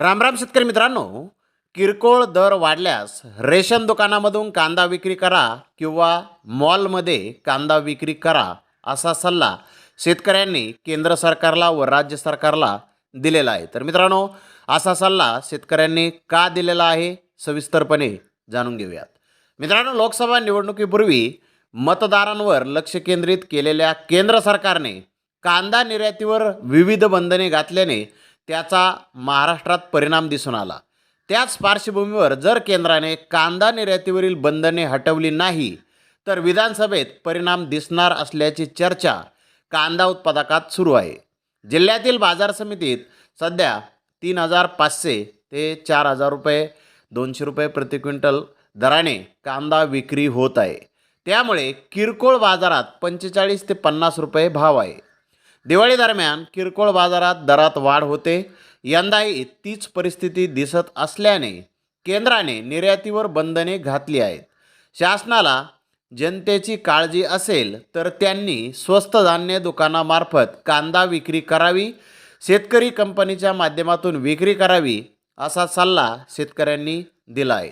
रामराम शेतकरी मित्रांनो. किरकोळ दर वाढल्यास रेशन दुकानामधून कांदा विक्री करा किंवा मॉलमध्ये कांदा विक्री करा असा सल्ला शेतकऱ्यांनी केंद्र सरकारला व राज्य सरकारला दिलेला आहे. तर मित्रांनो असा सल्ला शेतकऱ्यांनी का दिलेला आहे सविस्तरपणे जाणून घेऊयात. मित्रांनो लोकसभा निवडणुकीपूर्वी मतदारांवर लक्ष केंद्रित केलेल्या केंद्र सरकारने कांदा निर्यातीवर विविध बंधने घातल्याने त्याचा महाराष्ट्रात परिणाम दिसून आला. त्याच पार्श्वभूमीवर जर केंद्राने कांदा निर्यातीवरील बंधने हटवली नाही तर विधानसभेत परिणाम दिसणार असल्याची चर्चा कांदा उत्पादकात सुरू आहे. जिल्ह्यातील बाजार समितीत सध्या तीन हजार पाचशे ते चार हजार रुपये दोनशे रुपये प्रति क्विंटल दराने कांदा विक्री होत आहे. त्यामुळे किरकोळ बाजारात पंचेचाळीस ते पन्नास रुपये भाव आहे. दिवाळी दरम्यान किरकोळ बाजारात दरात वाढ होते. यंदाही तीच परिस्थिती दिसत असल्याने केंद्राने निर्यातीवर बंधने घातली आहेत. शासनाला जनतेची काळजी असेल तर त्यांनी स्वस्त धान्य दुकानामार्फत कांदा विक्री करावी शेतकरी कंपनीच्या माध्यमातून विक्री करावी असा सल्ला शेतकऱ्यांनी दिला आहे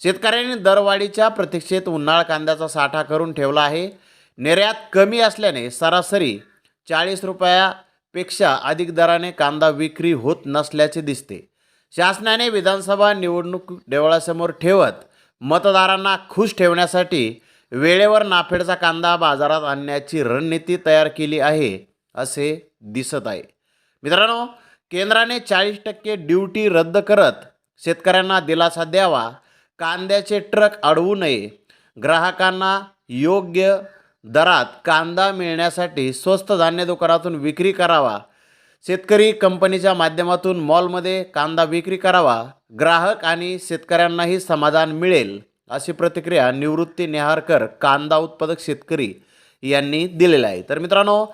शेतकऱ्यांनी दरवाढीच्या प्रतीक्षेत उन्हाळ कांद्याचा साठा करून ठेवला आहे. निर्यात कमी असल्याने सरासरी चाळीस रुपयापेक्षा अधिक दराने कांदा विक्री होत नसल्याचे दिसते. शासनाने विधानसभा निवडणूक देवळासमोर ठेवत मतदारांना खुश ठेवण्यासाठी वेळेवर नाफेडचा कांदा बाजारात आणण्याची रणनीती तयार केली आहे असे दिसत आहे. मित्रांनो केंद्राने चाळीस टक्के ड्युटी रद्द करत शेतकऱ्यांना दिलासा द्यावा कांद्याचे ट्रक अडवू नये ग्राहकांना योग्य दरात कांदा मिळण्यासाठी स्वस्त धान्य दुकानातून विक्री करावा. शेतकरी कंपनीच्या माध्यमातून मॉलमध्ये कांदा विक्री करावा. ग्राहक आणि शेतकऱ्यांनाही समाधान मिळेल अशी प्रतिक्रिया निवृत्ती नेहारकर कांदा उत्पादक शेतकरी यांनी दिलेली आहे. तर मित्रांनो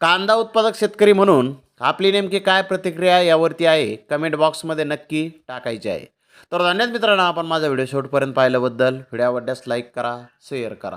कांदा उत्पादक शेतकरी म्हणून आपली नेमकी काय प्रतिक्रिया यावरती आहे कमेंट बॉक्समध्ये नक्की टाकायची आहे. तर धन्यवाद मित्रांनो आपण माझा व्हिडिओ शेवटपर्यंत पाहिल्याबद्दल. व्हिडिओ आवडल्यास लाईक करा शेअर करा.